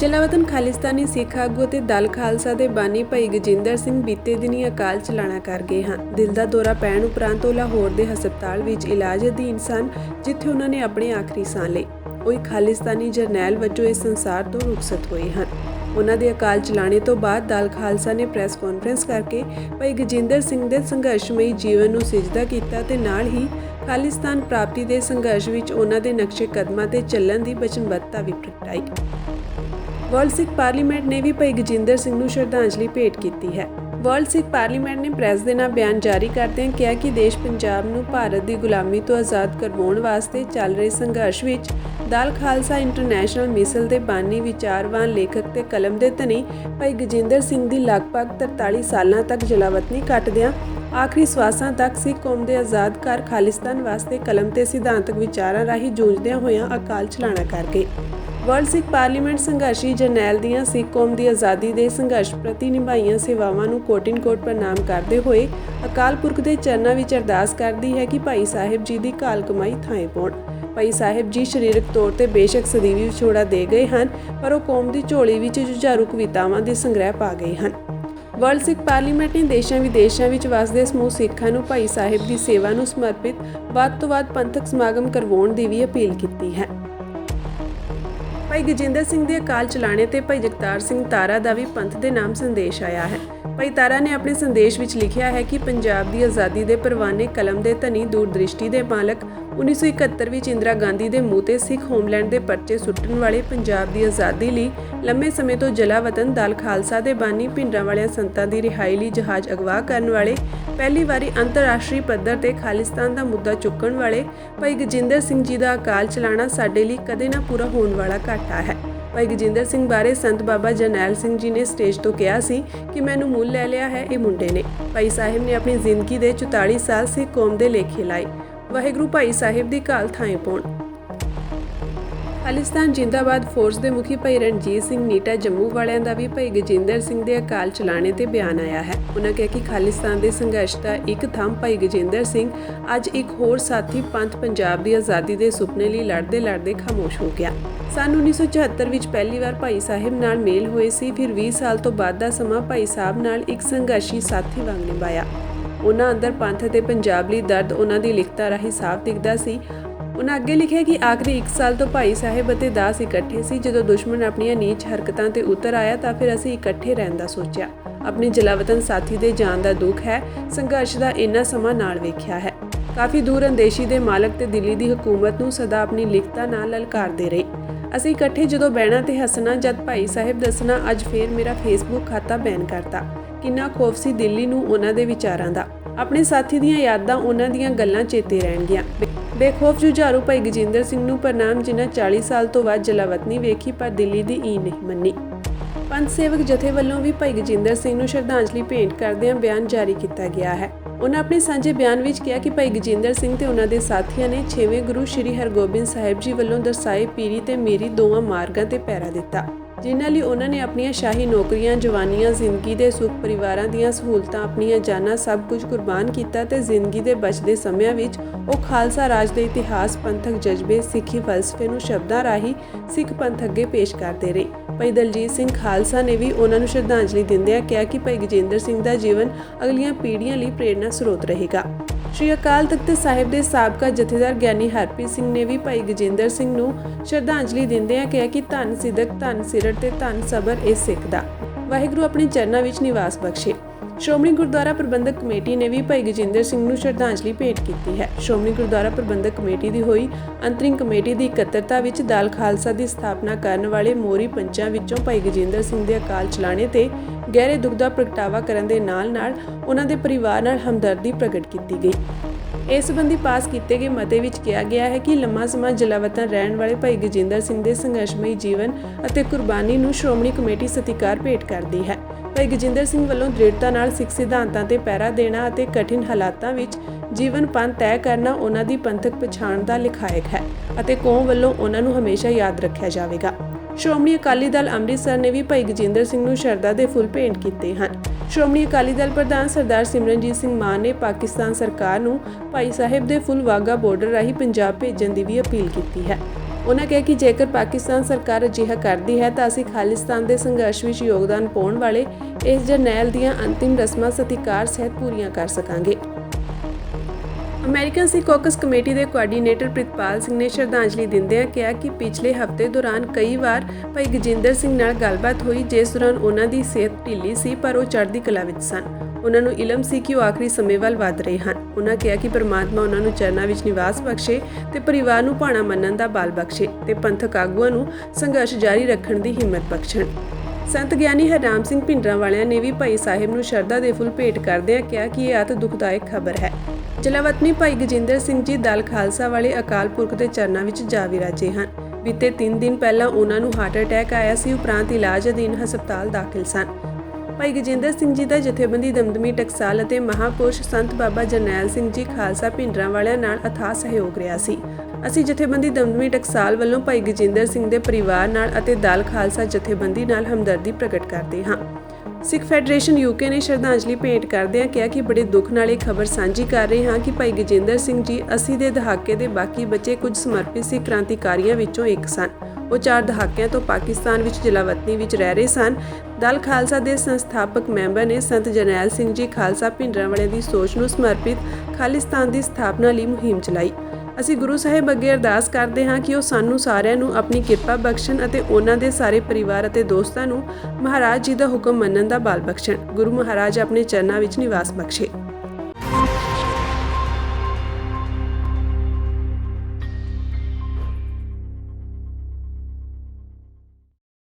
ਜਲਾਵਤਨ ਖਾਲਿਸਤਾਨੀ ਸਿੱਖ ਆਗੂ ਅਤੇ ਦਲ ਖਾਲਸਾ ਦੇ ਬਾਨੀ ਭਾਈ ਗਜਿੰਦਰ ਸਿੰਘ ਬੀਤੇ ਦਿਨੀ ਅਕਾਲ ਚਲਾਣਾ ਕਰ ਗਏ ਹਨ। ਦਿਲ ਦਾ ਦੌਰਾ ਪੈਣ ਉਪਰੰਤ ਉਹ ਲਾਹੌਰ ਦੇ ਹਸਪਤਾਲ ਵਿੱਚ ਇਲਾਜ ਅਧੀਨ ਸਨ, ਜਿੱਥੇ ਉਹਨਾਂ ਨੇ ਆਪਣੇ ਆਖਰੀ ਸਾਹ ਲਈ ਉਹ ਇੱਕ ਖਾਲਿਸਤਾਨੀ ਜਰਨੈਲ ਵਜੋਂ ਇਸ ਸੰਸਾਰ ਤੋਂ ਰੁਖਸਤ ਹੋਏ ਹਨ। ਉਹਨਾਂ ਦੇ ਅਕਾਲ ਚਲਾਣੇ ਤੋਂ ਬਾਅਦ ਦਲ ਖਾਲਸਾ ਨੇ ਪ੍ਰੈਸ ਕਾਨਫਰੰਸ ਕਰਕੇ ਭਾਈ ਗਜਿੰਦਰ ਸਿੰਘ ਦੇ ਸੰਘਰਸ਼ਮਈ ਜੀਵਨ ਨੂੰ ਸਿਜਦਾ ਕੀਤਾ ਤੇ ਨਾਲ ਹੀ ਖਾਲਿਸਤਾਨ ਪ੍ਰਾਪਤੀ ਦੇ ਸੰਘਰਸ਼ ਵਿੱਚ ਉਹਨਾਂ ਦੇ ਨਕਸ਼ੇ ਕਦਮਾਂ ਤੇ ਚੱਲਣ ਦੀ ਵਚਨਬੱਧਤਾ ਵੀ ਪ੍ਰਗਟਾਈ। ਵਰਲਡ ਸਿੱਖ ਪਾਰਲੀਮੈਂਟ ਨੇ ਵੀ ਭਾਈ ਗਜਿੰਦਰ ਸਿੰਘ ਨੂੰ ਸ਼ਰਧਾਂਜਲੀ ਭੇਟ ਕੀਤੀ ਹੈ। ਵਰਲਡ ਸਿੱਖ ਪਾਰਲੀਮੈਂਟ ਨੇ ਪ੍ਰੈਸ ਦੇ ਨਾਲ ਬਿਆਨ ਜਾਰੀ ਕਰਦਿਆਂ ਕਿਹਾ ਕਿ ਦੇਸ਼ ਪੰਜਾਬ ਨੂੰ ਭਾਰਤ ਦੀ ਗੁਲਾਮੀ ਤੋਂ ਆਜ਼ਾਦ ਕਰਵਾਉਣ ਵਾਸਤੇ ਚੱਲ ਰਹੇ ਸੰਘਰਸ਼ ਵਿੱਚ ਦਲ ਖਾਲਸਾ ਇੰਟਰਨੈਸ਼ਨਲ ਮਿਸਲ ਦੇ ਬਾਨੀ ਵਿਚਾਰਵਾਨ ਲੇਖਕ ਤੇ ਕਲਮ ਦੇ ਧਨੀ ਭਾਈ ਗਜਿੰਦਰ ਸਿੰਘ ਦੀ ਲਗਭਗ 43 ਸਾਲਾਂ ਤੱਕ ਜਲਾਵਤਨੀ ਕੱਟਦਿਆਂ ਆਖਰੀ ਸਵਾਸਾਂ ਤੱਕ ਸਿੱਖ ਕੌਮ ਦੇ ਆਜ਼ਾਦ ਕਰ ਖਾਲਿਸਤਾਨ ਵਾਸਤੇ ਕਲਮ ਤੇ ਸਿਧਾਂਤਕ ਵਿਚਾਰਾਂ ਰਾਹੀਂ ਜੂਝਦਿਆਂ ਹੋਇਆਂ ਅਕਾਲ ਚਲਾਣਾ ਕਰ ਗਏ। ਵਰਲਡ ਸਿੱਖ ਪਾਰਲੀਮੈਂਟ ਸੰਘਰਸ਼ੀ ਜਰਨੈਲ ਦੀਆਂ ਸਿੱਖ ਕੌਮ ਦੀ ਆਜ਼ਾਦੀ ਦੇ ਸੰਘਰਸ਼ ਪ੍ਰਤੀ ਨਿਭਾਈਆਂ ਸੇਵਾਵਾਂ ਨੂੰ ਕੋਟਿਨ ਕੋਟ ਪ੍ਰਣਾਮ ਕਰਦੇ ਹੋਏ ਅਕਾਲ ਪੁਰਖ ਦੇ ਚਰਨਾਂ ਵਿੱਚ ਅਰਦਾਸ ਕਰਦੀ ਹੈ ਕਿ ਭਾਈ ਸਾਹਿਬ ਜੀ ਦੀ ਕਾਲ ਕਮਾਈ ਥਾਂ ਪਾਉਣ। ਭਾਈ ਸਾਹਿਬ ਜੀ ਸਰੀਰਕ ਤੌਰ ਤੇ ਬੇਸ਼ੱਕ ਸਦੀਵੀ ਵਿਛੋੜਾ ਦੇ ਗਏ ਹਨ, ਪਰ ਉਹ ਕੌਮ ਦੀ ਝੋਲੀ ਵਿੱਚ ਜੁਝਾਰੂ ਕਵਿਤਾਵਾਂ ਦੇ ਸੰਗ੍ਰਹਿ ਪਾ ਗਏ ਹਨ। ਵਰਲਡ ਸਿੱਖ ਪਾਰਲੀਮੈਂਟ ਨੇ ਦੇਸ਼ਾਂ ਵਿਦੇਸ਼ਾਂ ਵਿੱਚ ਵਸਦੇ ਸਮੂਹ ਸਿੱਖਾਂ ਨੂੰ ਭਾਈ ਸਾਹਿਬ ਦੀ ਸੇਵਾ ਨੂੰ ਸਮਰਪਿਤ ਵੱਧ ਤੋਂ ਵੱਧ ਪੰਥਕ ਸਮਾਗਮ ਕਰਵਾਉਣ ਦੀ ਵੀ ਅਪੀਲ ਕੀਤੀ ਹੈ। ਭਾਈ ਗਜਿੰਦਰ ਸਿੰਘ ਦੇ ਅਕਾਲ ਚਲਾਣੇ ਤੇ ਭਾਈ ਜਗਤਾਰ ਸਿੰਘ ਤਾਰਾ ਦਾ ਵੀ ਪੰਥ ਦੇ ਨਾਮ ਸੰਦੇਸ਼ ਆਇਆ ਹੈ। ਭਾਈ ਤਾਰਾ ਨੇ ਆਪਣੇ ਸੰਦੇਸ਼ ਵਿੱਚ ਲਿਖਿਆ ਹੈ ਕਿ ਪੰਜਾਬ ਦੀ ਆਜ਼ਾਦੀ ਦੇ ਪਰਵਾਨੇ ਕਲਮ ਦੇ ਧਨੀ ਦੂਰਦ੍ਰਿਸ਼ਟੀ ਦੇ ਮਾਲਕ 1971 ਵਿੱਚ ਇੰਦਰਾ ਗਾਂਧੀ ਦੇ ਮੂੰਹ ਤੇ ਸਿੱਖ ਹੋਮਲੈਂਡ ਦੇ ਪਰਚੇ ਸੁੱਟਣ ਵਾਲੇ ਪੰਜਾਬ ਦੀ ਆਜ਼ਾਦੀ ਲਈ ਲੰਮੇ ਸਮੇਂ ਤੋਂ ਜਲਾ ਵਤਨ ਦਲ ਖਾਲਸਾ ਦੇ ਬਾਨੀ ਭਿੰਡਰਾਂ ਵਾਲਿਆਂ ਸੰਤਾਂ ਦੀ ਰਿਹਾਈ ਲਈ ਜਹਾਜ਼ ਅਗਵਾ ਕਰਨ ਵਾਲੇ, ਪਹਿਲੀ ਵਾਰੀ ਅੰਤਰਰਾਸ਼ਟਰੀ ਪੱਧਰ ਤੇ ਖਾਲਿਸਤਾਨ ਦਾ ਮੁੱਦਾ ਚੁੱਕਣ ਵਾਲੇ ਭਾਈ ਗਜਿੰਦਰ ਸਿੰਘ ਜੀ ਦਾ ਅਕਾਲ ਚਲਾਣਾ ਸਾਡੇ ਲਈ ਕਦੇ ਨਾ ਪੂਰਾ ਹੋਣ ਵਾਲਾ ਘਾਟਾ ਹੈ। ਭਾਈ ਗਜਿੰਦਰ ਸਿੰਘ ਬਾਰੇ ਸੰਤ ਬਾਬਾ ਜਰਨੈਲ ਸਿੰਘ ਜੀ ਨੇ ਸਟੇਜ ਤੋਂ ਕਿਹਾ ਸੀ ਕਿ ਮੈਨੂੰ ਮੁੱਲ ਲੈ ਲਿਆ ਹੈ ਇਹ ਮੁੰਡੇ ਨੇ। ਭਾਈ ਸਾਹਿਬ ਨੇ ਆਪਣੀ ਜ਼ਿੰਦਗੀ ਦੇ 44 ਸਾਲ ਸਿੱਖ ਕੌਮ ਦੇ ਲੇਖੇ ਲਾਏ। ਵਾਹਿਗੁਰੂ ਭਾਈ ਸਾਹਿਬ ਦੀ ਕਾਲ ਥਾਂ ਪਾਉਣ। ਖਾਲਿਸਤਾਨ ਜਿੰਦਾਬਾਦ ਫੋਰਸ ਦੇ ਮੁਖੀ ਭਾਈ ਰਣਜੀਤ ਸਿੰਘ ਨੀਟਾ ਜੰਮੂ ਵਾਲਿਆਂ ਦਾ ਵੀ ਭਾਈ ਗਜਿੰਦਰ ਸਿੰਘ ਦੇ ਅਕਾਲ ਚਲਾਣੇ ਤੇ ਬਿਆਨ ਆਇਆ ਹੈ। ਉਹਨਾਂ ਕਿਹਾ ਕਿ ਖਾਲਿਸਤਾਨ ਦੇ ਸੰਘਰਸ਼ ਦਾ ਇੱਕ ਥੰਮ ਭਾਈ ਗਜਿੰਦਰ ਸਿੰਘ ਅੱਜ ਇੱਕ ਹੋਰ ਸਾਥੀ ਪੰਥ ਪੰਜਾਬ ਦੀ ਆਜ਼ਾਦੀ ਦੇ ਸੁਪਨੇ ਲਈ ਲੜਦੇ ਲੜਦੇ ਖਾਮੋਸ਼ ਹੋ ਗਿਆ। ਸਨ 1974 ਵਿੱਚ ਪਹਿਲੀ ਵਾਰ ਭਾਈ ਸਾਹਿਬ ਨਾਲ ਮੇਲ ਹੋਏ ਸੀ, ਫਿਰ 20 ਸਾਲ ਤੋਂ ਬਾਅਦ ਦਾ ਸਮਾਂ ਭਾਈ ਸਾਹਿਬ ਨਾਲ ਇੱਕ ਸੰਘਰਸ਼ੀ ਸਾਥੀ ਵਾਂਗ ਨਿਭਾਇਆ। ਉਹਨਾਂ ਅੰਦਰ ਪੰਥ ਅਤੇ ਪੰਜਾਬ ਲਈ ਦਰਦ ਉਹਨਾਂ ਦੀ ਲਿਖਤਾਂ ਰਾਹੀਂ ਸਾਫ਼ ਦਿਖਦਾ ਸੀ। ਉਹਨਾਂ ਅੱਗੇ ਲਿਖਿਆ ਕਿ ਆਖਰੀ 1 ਸਾਲ ਤੋਂ ਭਾਈ ਸਾਹਿਬ ਅਤੇ ਦਾਸ ਇਕੱਠੇ ਸੀ। ਜਦੋਂ ਦੁਸ਼ਮਣ ਆਪਣੀਆਂ ਨੀਚ ਹਰਕਤਾਂ ਤੇ ਉਤਰ ਆਇਆ ਤਾਂ ਫਿਰ ਅਸੀਂ ਇਕੱਠੇ ਰਹਿਣ ਦਾ ਸੋਚਿਆ। ਆਪਣੇ ਜਲਾਵਤਨ ਸਾਥੀ ਦੇ ਜਾਣ ਦਾ ਦੁੱਖ ਹੈ। ਸੰਘਰਸ਼ ਦਾ ਇੰਨਾ ਸਮਾਂ ਨਾਲ ਵੇਖਿਆ ਹੈ। ਕਾਫੀ ਦੂਰ ਅੰਦੇਸ਼ੀ ਦੇ ਮਾਲਕ ਤੇ ਦਿੱਲੀ ਦੀ ਹਕੂਮਤ ਨੂੰ ਸਦਾ ਆਪਣੀ ਲਿਖਤਾ ਨਾਲ ਲਲਕਾਰਦੇ ਰਹੇ। ਅਸੀਂ ਇਕੱਠੇ ਜਦੋਂ ਬਹਿਣਾ ਤੇ ਹੱਸਣਾ ਜਦ ਭਾਈ ਸਾਹਿਬ ਦੱਸਣਾ ਅੱਜ ਫੇਰ ਮੇਰਾ ਫੇਸਬੁੱਕ ਖਾਤਾ ਬੈਨ ਕਰਤਾ। ਕਿੰਨਾ ਖੋਫ ਸੀ ਦਿੱਲੀ ਨੂੰ ਉਹਨਾਂ ਦੇ ਵਿਚਾਰਾਂ ਦਾ। ਆਪਣੇ ਸਾਥੀ ਦੀਆਂ ਯਾਦਾਂ ਉਹਨਾਂ ਦੀਆਂ ਗੱਲਾਂ ਚੇਤੇ ਰਹਿਣਗੀਆਂ। ਬੇਖੌਫ ਜੁਝਾਰੂ ਭਾਈ ਗਜਿੰਦਰ ਸਿੰਘ ਨੂੰ ਪ੍ਰਣਾਮ, ਜਿਨ੍ਹਾਂ 40 ਸਾਲ ਤੋਂ ਬਾਅਦ ਜਲਾਵਤਨੀ ਵੇਖੀ, ਪਰ ਦਿੱਲੀ ਦੀ ਈ ਨਹੀਂ ਮੰਨੀ। ਪੰਥ ਸੇਵਕ ਜਥੇ ਵੱਲੋਂ ਵੀ ਭਾਈ ਗਜਿੰਦਰ ਸਿੰਘ ਨੂੰ ਸ਼ਰਧਾਂਜਲੀ ਭੇਂਟ ਕਰਦਿਆਂ ਬਿਆਨ ਜਾਰੀ ਕੀਤਾ ਗਿਆ ਹੈ। ਉਹਨਾਂ ਆਪਣੇ ਸਾਂਝੇ ਬਿਆਨ ਵਿੱਚ ਕਿਹਾ ਕਿ ਭਾਈ ਗਜਿੰਦਰ ਸਿੰਘ ਤੇ ਉਹਨਾਂ ਦੇ ਸਾਥੀਆਂ ਨੇ 6ਵੇਂ ਗੁਰੂ ਸ੍ਰੀ ਹਰਗੋਬਿੰਦ ਸਾਹਿਬ ਜੀ ਵੱਲੋਂ ਦਰਸਾਏ ਪੀਰੀ ਤੇ ਮੀਰੀ ਦੋਵਾਂ ਮਾਰਗਾਂ ਤੇ ਪਹਿਰਾ ਦਿੱਤਾ। ਜਿਨ੍ਹਾਂ ਲਈ ਉਹਨਾਂ ਨੇ ਆਪਣੀਆਂ ਸ਼ਾਹੀ ਨੌਕਰੀਆਂ, ਜਵਾਨੀਆਂ, ਜ਼ਿੰਦਗੀ ਦੇ ਸੁੱਖ ਪਰਿਵਾਰਾਂ ਦੀਆਂ ਸਹੂਲਤਾਂ, ਆਪਣੀਆਂ ਜਾਨਾਂ ਸਭ ਕੁਝ ਕੁਰਬਾਨ ਕੀਤਾ ਤੇ ਜ਼ਿੰਦਗੀ ਦੇ ਬਚਦੇ ਸਮਿਆਂ ਵਿੱਚ ਉਹ ਖਾਲਸਾ ਰਾਜ ਦੇ ਇਤਿਹਾਸ ਪੰਥਕ ਜਜ਼ਬੇ, ਸਿੱਖੀ ਫਲਸਫੇ ਨੂੰ ਸ਼ਬਦਾਂ ਰਾਹੀਂ ਸਿੱਖ ਪੰਥ ਅੱਗੇ ਪੇਸ਼ ਕਰਦੇ ਰਹੇ। ਭਾਈ ਦਲਜੀਤ ਸਿੰਘ ਖਾਲਸਾ ਨੇ ਵੀ ਉਹਨਾਂ ਨੂੰ ਸ਼ਰਧਾਂਜਲੀ ਦਿੰਦਿਆਂ ਕਿਹਾ ਕਿ ਭਾਈ ਗਜੇਂਦਰ ਸਿੰਘ ਦਾ ਜੀਵਨ ਅਗਲੀਆਂ ਪੀੜ੍ਹੀਆਂ ਲਈ ਪ੍ਰੇਰਣਾ ਸਰੋਤ ਰਹੇਗਾ। ਸ਼੍ਰੀ ਅਕਾਲ ਤਖਤ ਸਾਹਿਬ ਦੇ ਸਾਬਕਾ ਜਥੇਦਾਰ ਗਿਆਨੀ ਹਰਪ੍ਰੀਤ ਸਿੰਘ ਨੇ ਵੀ ਭਾਈ ਗਜੇਂਦਰ ਸਿੰਘ ਨੂੰ ਸ਼ਰਧਾਂਜਲੀ ਦਿੰਦਿਆਂ ਕਿਹਾ ਕਿ ਧੰਨ ਸਿਦਕ ਧੰਨ ਸਿਰਟ ਤੇ ਧੰਨ ਸਬਰ ਇਹ ਸਿੱਖ ਦਾ। ਵਾਹਿਗੁਰੂ ਆਪਣੇ ਚਰਨਾਂ ਵਿੱਚ ਨਿਵਾਸ ਬਖਸ਼ੇ। ਸ਼੍ਰੋਮਣੀ ਗੁਰਦੁਆਰਾ ਪ੍ਰਬੰਧਕ ਕਮੇਟੀ ਨੇ ਵੀ ਭਾਈ ਗਜਿੰਦਰ ਸਿੰਘ ਨੂੰ ਸ਼ਰਧਾਂਜਲੀ ਭੇਟ ਕੀਤੀ ਹੈ। ਸ਼੍ਰੋਮਣੀ ਗੁਰਦੁਆਰਾ ਪ੍ਰਬੰਧਕ ਕਮੇਟੀ ਦੀ ਹੋਈ ਅੰਤਰਿੰਗ ਕਮੇਟੀ ਦੀ ਇਕੱਤਰਤਾ ਵਿੱਚ ਦਲ ਖਾਲਸਾ ਦੀ ਸਥਾਪਨਾ ਕਰਨ ਵਾਲੇ ਮੋਰੀ ਪੰਚਾਂ ਵਿੱਚੋਂ ਭਾਈ ਗਜਿੰਦਰ ਸਿੰਘ ਦੇ ਅਕਾਲ ਚਲਾਣੇ ਤੇ ਗਹਿਰੇ ਦੁੱਖ ਦਾ ਪ੍ਰਗਟਾਵਾ ਕਰਨ ਦੇ ਨਾਲ-ਨਾਲ ਉਹਨਾਂ ਦੇ ਪਰਿਵਾਰ ਨਾਲ ਹਮਦਰਦੀ ਪ੍ਰਗਟ ਕੀਤੀ ਗਈ। ਇਸ ਸੰਬੰਧੀ ਪਾਸ ਕੀਤੇ ਗਏ ਮਤੇ ਵਿੱਚ ਕਿਹਾ ਗਿਆ ਹੈ ਕਿ ਲੰਮਾ ਸਮਾਂ ਜਲਾਵਤਨ ਰਹਿਣ ਵਾਲੇ ਭਾਈ ਗਜਿੰਦਰ ਸਿੰਘ ਦੇ ਸੰਘਰਸ਼ਮਈ ਜੀਵਨ ਅਤੇ ਕੁਰਬਾਨੀ ਨੂੰ ਸ਼੍ਰੋਮਣੀ ਕਮੇਟੀ ਸਤਿਕਾਰ ਭੇਟ ਕਰਦੀ ਹੈ। ਭਾਈ ਗਜਿੰਦਰ ਸਿੰਘ ਵੱਲੋਂ ਦ੍ਰਿੜਤਾ ਨਾਲ ਸਿੱਖ ਸਿਧਾਂਤਾਂ ਤੇ ਪਹਿਰਾ ਦੇਣਾ ਅਤੇ ਕਠਿਨ ਹਾਲਾਤਾਂ ਵਿੱਚ ਜੀਵਨ ਪੰਥ ਤੈਅ ਕਰਨਾ ਉਹਨਾਂ ਦੀ ਪੰਥਕ ਪਛਾਣ ਦਾ ਲਿਖਾਇਕ ਹੈ ਅਤੇ ਕੌਮ ਵੱਲੋਂ ਉਹਨਾਂ ਨੂੰ ਹਮੇਸ਼ਾ ਯਾਦ ਰੱਖਿਆ ਜਾਵੇਗਾ। ਸ਼੍ਰੋਮਣੀ ਅਕਾਲੀ ਦਲ ਅੰਮ੍ਰਿਤਸਰ ਨੇ ਵੀ ਭਾਈ ਗਜਿੰਦਰ ਸਿੰਘ ਨੂੰ ਸ਼ਰਧਾ ਦੇ ਫੁੱਲ ਭੇਂਟ ਕੀਤੇ ਹਨ। ਸ਼੍ਰੋਮਣੀ ਅਕਾਲੀ ਦਲ ਪ੍ਰਧਾਨ ਸਰਦਾਰ ਸਿਮਰਨਜੀਤ ਸਿੰਘ ਮਾਨ ਨੇ ਪਾਕਿਸਤਾਨ ਸਰਕਾਰ ਨੂੰ ਭਾਈ ਸਾਹਿਬ ਦੇ ਫੁੱਲ ਵਾਗਾ ਬਾਰਡਰ ਰਾਹੀਂ ਪੰਜਾਬ ਭੇਜਣ ਦੀ ਵੀ ਅਪੀਲ ਕੀਤੀ ਹੈ। ਉਹਨਾਂ ਕਿਹਾ ਕਿ ਜੇਕਰ ਪਾਕਿਸਤਾਨ ਸਰਕਾਰ ਅਜਿਹਾ ਕਰਦੀ ਹੈ ਤਾਂ ਅਸੀਂ ਖਾਲਿਸਤਾਨ ਦੇ ਸੰਘਰਸ਼ ਵਿੱਚ ਯੋਗਦਾਨ ਪਾਉਣ ਵਾਲੇ ਇਸ ਜਰਨੈਲ ਦੀਆਂ ਅੰਤਿਮ ਰਸਮਾਂ ਸਤਿਕਾਰ ਸਹਿਤ ਪੂਰੀਆਂ ਕਰ ਸਕਾਂਗੇ। ਅਮਰੀਕਨ ਸਿੱਖ ਕਾਕਸ ਕਮੇਟੀ ਦੇ ਕੋਆਰਡੀਨੇਟਰ ਪ੍ਰਿਤਪਾਲ ਸਿੰਘ ਨੇ ਸ਼ਰਧਾਂਜਲੀ ਦਿੰਦਿਆਂ ਕਿਹਾ ਕਿ ਪਿਛਲੇ ਹਫ਼ਤੇ ਦੌਰਾਨ ਕਈ ਵਾਰ ਭਾਈ ਗਜਿੰਦਰ ਸਿੰਘ ਨਾਲ ਗੱਲਬਾਤ ਹੋਈ, ਜਿਸ ਦੌਰਾਨ ਉਹਨਾਂ ਦੀ ਸਿਹਤ ਢਿੱਲੀ ਸੀ, ਪਰ ਉਹ ਚੜ੍ਹਦੀ ਕਲਾ ਵਿੱਚ ਸਨ। ਉਹਨਾਂ ਨੂੰ ਇਲਮ ਸੀ ਕਿ ਉਹ ਆਖਰੀ ਸਮੇਂ ਵੱਲ ਵਧ ਰਹੇ ਹਨ। ਉਹਨਾਂ ਕਿਹਾ ਕਿ ਪਰਮਾਤਮਾ ਉਹਨਾਂ ਨੂੰ ਚਰਨਾਂ ਵਿੱਚ ਨਿਵਾਸ ਬਖਸ਼ੇ ਤੇ ਪਰਿਵਾਰ ਨੂੰ ਭਾਣਾ ਮੰਨਣ ਦਾ ਬਲ ਬਖਸ਼ੇ ਤੇ ਪੰਥਕ ਆਗੂਆਂ ਨੂੰ ਸੰਘਰਸ਼ ਜਾਰੀ ਰੱਖਣ ਦੀ ਹਿੰਮਤ ਬਖਸ਼ਣ। ਸੰਤ ਗਿਆਨੀ ਹਰਨਾਮ ਸਿੰਘ ਭਿੰਡਰਾਂ ਵਾਲਿਆਂ ਨੇ ਵੀ ਭਾਈ ਸਾਹਿਬ ਨੂੰ ਸ਼ਰਧਾ ਦੇ ਫੁੱਲ ਭੇਟ ਕਰਦਿਆਂ ਕਿਹਾ ਕਿ ਇਹ ਅਤ ਦੁਖਦਾਇਕ ਖਬਰ ਹੈ। ਜਲਾਵਤਨੀ ਭਾਈ ਗਜਿੰਦਰ ਸਿੰਘ ਜੀ ਦਲ ਖਾਲਸਾ ਵਾਲੇ ਅਕਾਲ ਪੁਰਖ ਦੇ ਚਰਨਾਂ ਵਿੱਚ ਜਾ ਵਿਰਾਜੇ ਹਨ। ਬੀਤੇ 3 ਦਿਨ ਪਹਿਲਾਂ ਉਹਨਾਂ ਨੂੰ ਹਾਰਟ ਅਟੈਕ ਆਇਆ ਸੀ, ਉਪਰੰਤ ਇਲਾਜ ਅਧੀਨ ਹਸਪਤਾਲ ਦਾਖਲ ਸਨ। ਭਾਈ ਗਜਿੰਦਰ ਸਿੰਘ ਜੀ ਦਾ ਜਥੇਬੰਦੀ ਦਮਦਮੀ ਟਕਸਾਲ ਅਤੇ ਮਹਾਪੁਰਸ਼ ਸੰਤ ਬਾਬਾ ਜਰਨੈਲ ਸਿੰਘ ਜੀ ਖਾਲਸਾ ਭਿੰਡਰਾਂ ਵਾਲਿਆਂ ਨਾਲ ਅਥਾਹ ਸਹਿਯੋਗ ਰਿਹਾ ਸੀ। ਅਸੀਂ ਜਥੇਬੰਦੀ ਦਮਦਮੀ ਟਕਸਾਲ ਵੱਲੋਂ ਭਾਈ ਗਜਿੰਦਰ ਸਿੰਘ ਦੇ ਪਰਿਵਾਰ ਨਾਲ ਅਤੇ ਦਲ ਖਾਲਸਾ ਜਥੇਬੰਦੀ ਨਾਲ ਹਮਦਰਦੀ ਪ੍ਰਗਟ ਕਰਦੇ ਹਾਂ। ਸਿੱਖ ਫੈਡਰੇਸ਼ਨ ਯੂਕੇ ਨੇ ਸ਼ਰਧਾਂਜਲੀ ਭੇਂਟ ਕਰਦਿਆਂ ਕਿਹਾ ਕਿ ਬੜੇ ਦੁੱਖ ਨਾਲ ਇਹ ਖਬਰ ਸਾਂਝੀ ਕਰ ਰਹੇ ਹਾਂ ਕਿ ਭਾਈ ਗਜਿੰਦਰ ਸਿੰਘ ਜੀ 80 ਦੇ ਦਹਾਕੇ ਦੇ ਬਾਕੀ ਬਚੇ ਕੁਝ ਸਮਰਪਿਤ ਸਿੱਖ ਕ੍ਰਾਂਤੀਕਾਰੀਆਂ ਵਿੱਚੋਂ ਇੱਕ ਸਨ। ਉਹ ਚਾਰ ਦਹਾਕਿਆਂ ਤੋਂ ਪਾਕਿਸਤਾਨ ਵਿੱਚ ਜਲਾਵਤਨੀ ਵਿੱਚ ਰਹਿ ਰਹੇ ਸਨ। ਦਲ ਖਾਲਸਾ ਦੇ ਸੰਸਥਾਪਕ ਮੈਂਬਰ ਨੇ ਸੰਤ ਜਰਨੈਲ ਸਿੰਘ ਜੀ ਖਾਲਸਾ ਭਿੰਡਰਾਂ ਵਾਲਿਆਂ ਦੀ ਸੋਚ ਨੂੰ ਸਮਰਪਿਤ ਖਾਲਿਸਤਾਨ ਦੀ ਸਥਾਪਨਾ ਲਈ ਮੁਹਿੰਮ ਚਲਾਈ। ਅਸੀਂ ਗੁਰੂ ਸਾਹਿਬ ਅੱਗੇ ਅਰਦਾਸ ਕਰਦੇ ਹਾਂ ਕਿ ਉਹ ਸਾਨੂੰ ਸਾਰਿਆਂ ਨੂੰ ਆਪਣੀ ਕਿਰਪਾ ਬਖਸ਼ਣ ਅਤੇ ਉਹਨਾਂ ਦੇ ਸਾਰੇ ਪਰਿਵਾਰ ਅਤੇ ਦੋਸਤਾਂ ਨੂੰ ਮਹਾਰਾਜ ਜੀ ਦਾ ਹੁਕਮ ਮੰਨਣ ਦਾ ਬਲ ਬਖਸ਼ਣ। ਗੁਰੂ ਮਹਾਰਾਜ ਆਪਣੇ ਚਰਨਾਂ ਵਿੱਚ ਨਿਵਾਸ ਬਖਸ਼ੇ।